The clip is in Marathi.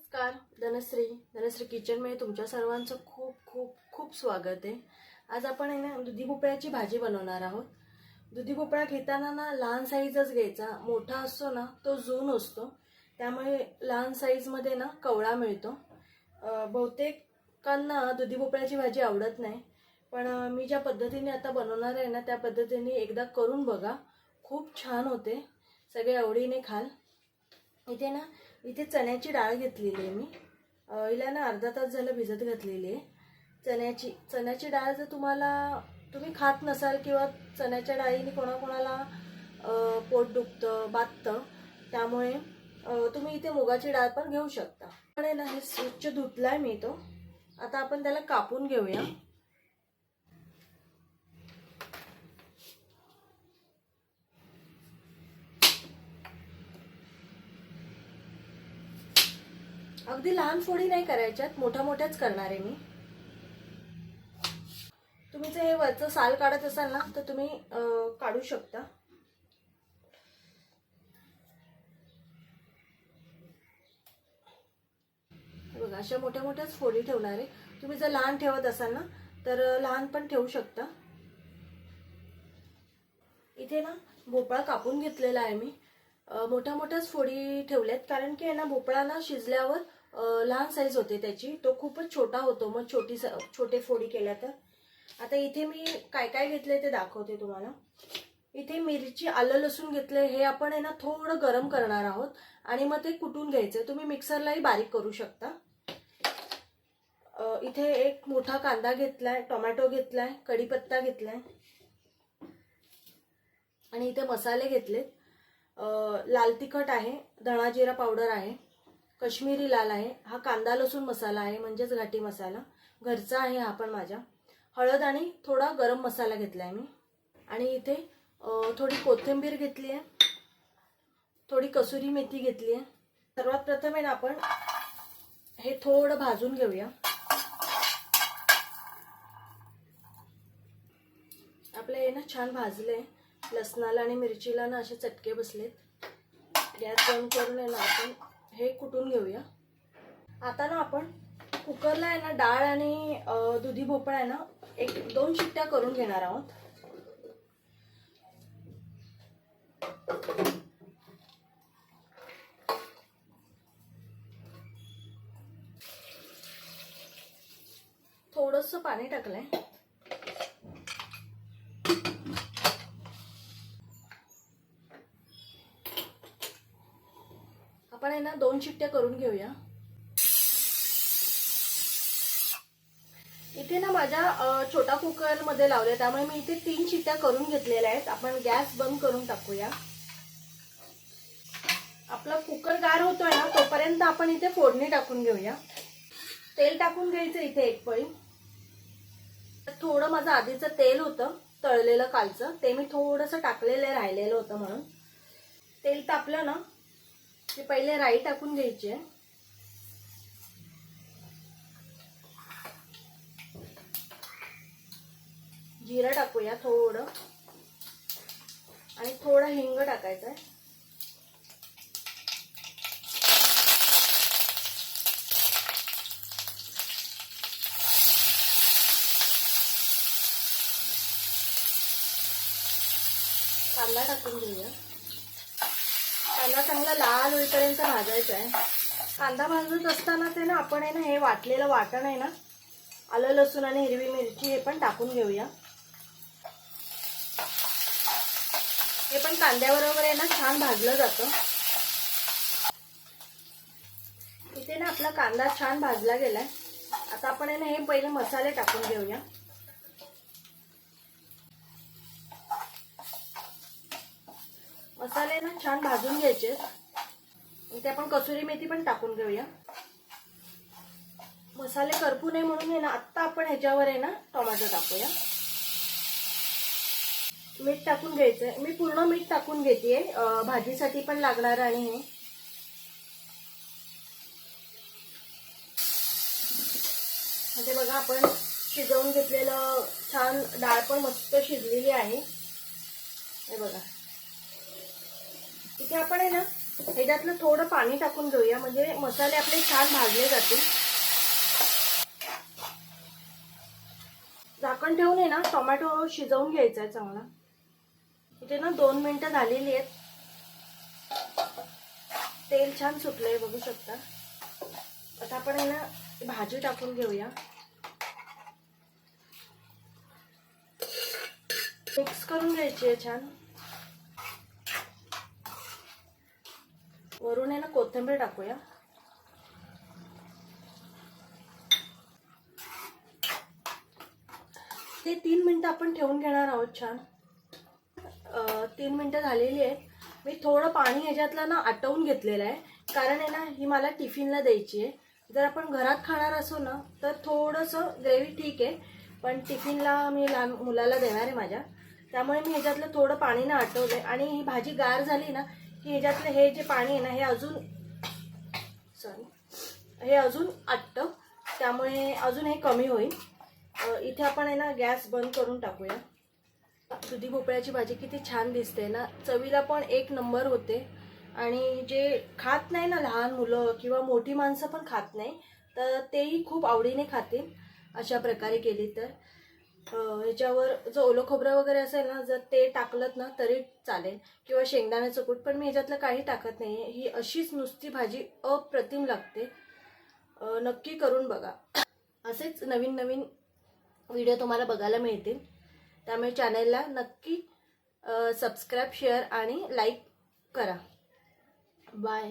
नमस्कार धनश्री. धनश्री किचनमध्ये तुमच्या सर्वांचं खूप खूप खूप स्वागत आहे. आज आपण आहे ना दुधी भोपळ्याची भाजी बनवणार आहोत. दुधी भोपळा घेताना ना लहान साईजच घ्यायचा. मोठा असतो ना तो जून असतो. त्यामुळे लहान साईजमध्ये ना कवळा मिळतो. बहुतेकांना दुधी भोपळ्याची भाजी आवडत नाही. पण मी ज्या पद्धतीने आता बनवणार आहे ना त्या पद्धतीने एकदा करून बघा. खूप छान होते. सगळे आवडीने खाल. इथे ना इथे चण्याची डाळ घेतलेली आहे मी. हिला ना अर्धा तास झालं भिजत घातलेली आहे. चण्याची चण्याची डाळ जर तुम्हाला तुम्ही खात नसाल किंवा चण्याच्या डाळीने कोणाकोणाला पोट दुखतं बाततं त्यामुळे तुम्ही इथे मुगाची डाळ पण घेऊ शकता. पण आहे ना हे स्वच्छ धुतला आहे मी तो. आता आपण त्याला कापून घेऊया. अगदी लहान फोडी नाही करायच्यात मोठ्या मोठ्याच करणार आहे मी. तुम्ही जर हे वरचं साल काढत असाल ना तर तुम्ही काढू शकता. बघा अशा मोठ्या मोठ्याच फोडी ठेवणार आहे. तुम्ही जर लहान ठेवत असाल ना तर लहान पण ठेवू शकता. इथे ना भोपळा कापून घेतलेला आहे मी. मोठ्या मोठ्याच फोडी ठेवल्यात कारण की आहे ना भोपळा ना शिजल्यावर लहान साईज होते त्याची. तो खूपच छोटा होतो. मग छोटी छोटे फोडी केल्या तर. आता इथे मी काय काय घेतले ते दाखवते तुम्हाला. इथे मिरची आलं लसूण घेतले हे आपण आहे ना थोडं गरम करणार आहोत. आणि मग ते कुटून घ्यायचं तुम्ही मिक्सरलाही बारीक करू शकता. इथे एक मोठा कांदा घेतलाय टोमॅटो घेतलाय कढीपत्ता घेतलाय. आणि इथे मसाले घेतलेत. लाल तिखट आहे धणा जिरा पावडर आहे. कश्मीरी लाल आहे हा कांदा लसूण मसाला आहे म्हणजेच घाटी मसाला. घरचा आहे हा पण माझ्या हळद आणि थोडा गरम मसाला घेतला आहे मी. आणि इथे थोडी कोथिंबीर घेतली आहे. थोडी कसुरी मेथी घेतली आहे. सर्वात प्रथम आहे ना आपण हे थोडं भाजून घेऊया. आपलं हे ना छान भाजले लसणाला आणि मिरचीला ना असे चटके बसलेत. गॅस बंद करून आहे ना आपण हे कुटून घेऊया? आता ना आपण कुकरला आहे ना डाळ आणि दुधी भोपळा आहे ना एक दोन शिट्ट्या करून घेणार आहोत. थोडस पाणी टाकलंय. आपण आहे ना दोन शिट्ट्या करून घेऊया. इथे ना माझ्या छोटा कुकरमध्ये लावले त्यामुळे मी इथे तीन शिट्ट्या करून घेतलेल्या आहेत. आपण गॅस बंद करून टाकूया. आपला कुकर गार होतोय ना तोपर्यंत आपण इथे फोडणी टाकून घेऊया. तेल टाकून घ्यायचं इथे एक पळी. थोडं माझं आधीचं तेल होतं तळलेलं कालचं. ते मी थोडंसं टाकलेलं राहिलेलं होतं म्हणून. तेल तापलं ना की पहिले राई टाकून घ्यायची. आहे जिरं टाकूया थोडं. आणि थोडं हिंग टाकायचं आहे. कांदा टाकून घेऊया. कांदा चांगला लाल होईपर्यंत भाजायचा आहे. कांदा भाजत असताना ते ना आपण आहे ना हे वाटलेलं वाटण आहे ना आलं लसूण आणि हिरवी मिरची हे पण टाकून घेऊया. हे पण कांद्याबरोबर आहे ना छान भाजलं जातं. इथे ना आपला कांदा छान भाजला गेलाय. आता आपण आहे ना हे पहिले मसाले टाकून घेऊया. मसाले ना छान भाजून घ्यायचे. ते आपण कसुरी मेथी पण टाकून घेऊया. मसाले करपू नये म्हणून आहे ना आत्ता आपण ह्याच्यावर आहे ना टोमॅटो टाकूया. मीठ टाकून घ्यायचंय. मी पूर्ण मीठ टाकून घेते. भाजीसाठी पण लागणार आणि हे म्हणजे बघा आपण शिजवून घेतलेलं छान डाळ पण मस्त शिजलेली आहे. हे बघा. इथे आपण आहे ना ह्याच्यातलं थोडं पाणी टाकून घेऊया. म्हणजे मसाले आपले छान भाजले जातील. झाकण ठेवून आहे ना टोमॅटो शिजवून घ्यायचा आहे चांगला. इथे ना दोन मिनटं झालेली आहेत. तेल छान सुटलंय बघू शकता. आता आपण आहे ना भाजी टाकून घेऊया. मिक्स करून घ्यायची आहे छान. वरून आहे ना कोथिंबीर टाकूया. ते तीन मिनिटं आपण ठेवून घेणार आहोत छान. तीन मिनिटं झालेली आहेत. मी थोडं पाणी ह्याच्यातलं ना आटवून घेतलेलं आहे. कारण आहे ना ही मला टिफिनला द्यायची आहे. जर आपण घरात खाणार असो ना तर थोडंसं ग्रेव्ही ठीक आहे. पण टिफिनला मी लहान मुलाला देणार आहे माझ्या. त्यामुळे मी ह्याच्यातलं थोडं पाणी ना आटवलं आहे आणि ही भाजी गार झाली ना की ह्याच्यातलं हे जे पाणी आहे ना हे अजून सॉरी हे अजून आटतं. त्यामुळे अजून हे कमी होईल. इथे आपण आहे ना गॅस बंद करून टाकूया. दुधी भोपळ्याची भाजी किती छान दिसते ना. चवीला पण एक नंबर होते. आणि जे खात नाही ना लहान मुलं किंवा मोठी माणसं पण खात नाही तर तेही खूप आवडीने खातील. अशा प्रकारे केली तर. ह्याच्यावर जो ओलं खोबरं वगैरे असेल ना जर ते टाकलं ना तरी चालेल. किंवा शेंगदाण्याचं कूट पण मी ह्याच्यातलं काही टाकत नाही. ही अशीच नुसती भाजी अप्रतिम लागते. नक्की करून बघा. असेच नवीन नवीन व्हिडिओ तुम्हाला बघायला मिळतील. त्यामुळे चॅनलला नक्की सबस्क्राईब शेअर आणि लाईक करा. बाय